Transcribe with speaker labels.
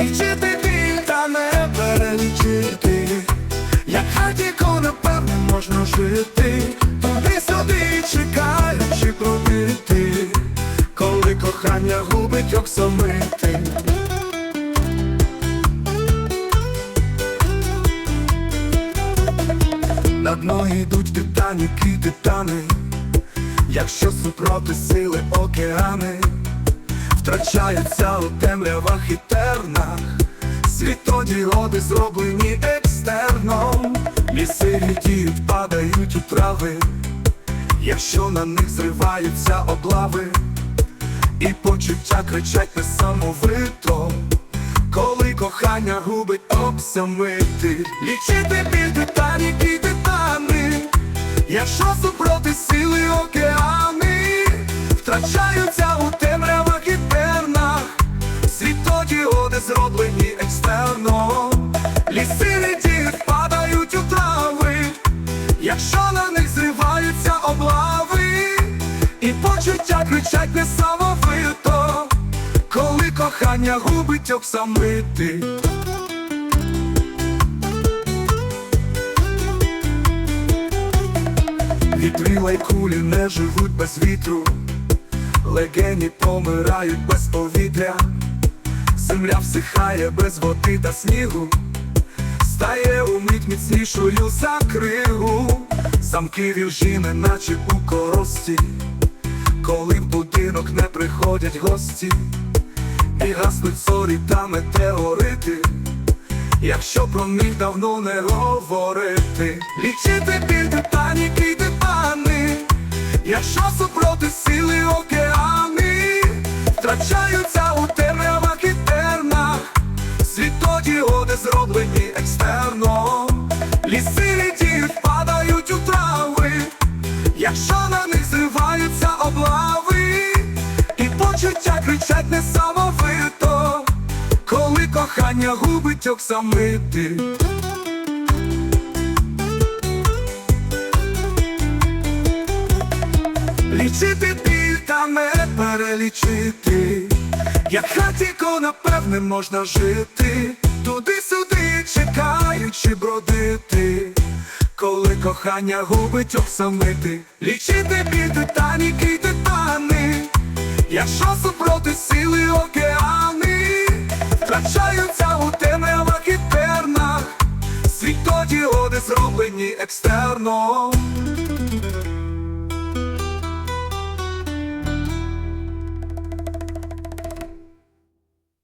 Speaker 1: Лічити біль та не перелічити, як хатіко, напевне, можна жити, туди сюди чекаючи пробити, коли кохання губить оксамити. На дно йдуть титаніки, титани, якщо супроти сили океани втрачаються у темрявах і тернах, світодіоди зроблені екстерном, ліси рідіють, падають у трави, якщо на них зриваються облави, і почуття кричать несамовито, коли кохання губить обсамити, лічити біль титаніки, титани, якщо супроти сили океани втрачаються у темрявах і зроблені екстерно, ліси редіють, падають у трави, якщо на них зриваються облави, і почуття кричать несамовито, коли кохання губить оксамити. Вітрила й кулі не живуть без вітру, легені помирають без повітря, земля всихає без води та снігу, стає умить міцнішою за кригу, замки віржі, неначе у корості, коли в будинок не приходять гості, і гаснуть зорі та метеорити. Якщо про них давно не говорити, лічити біль титаніки, титани, якщо супроти сили океани, світодіоди зроблені екстерно, ліси рідіють, падають у трави, якщо на них зриваються облави, і почуття кричать несамовито коли кохання губить оксамити. Лічити біль та не перелічити, як хатіко, напевне, можна жити, туди-сюди чекаючи бродити, коли кохання губить оксамити, лічити біль титаніки, титани, якщо супроти сили океани. Втрачаються у темрявах і тернах, світодіоди зроблені екстерно,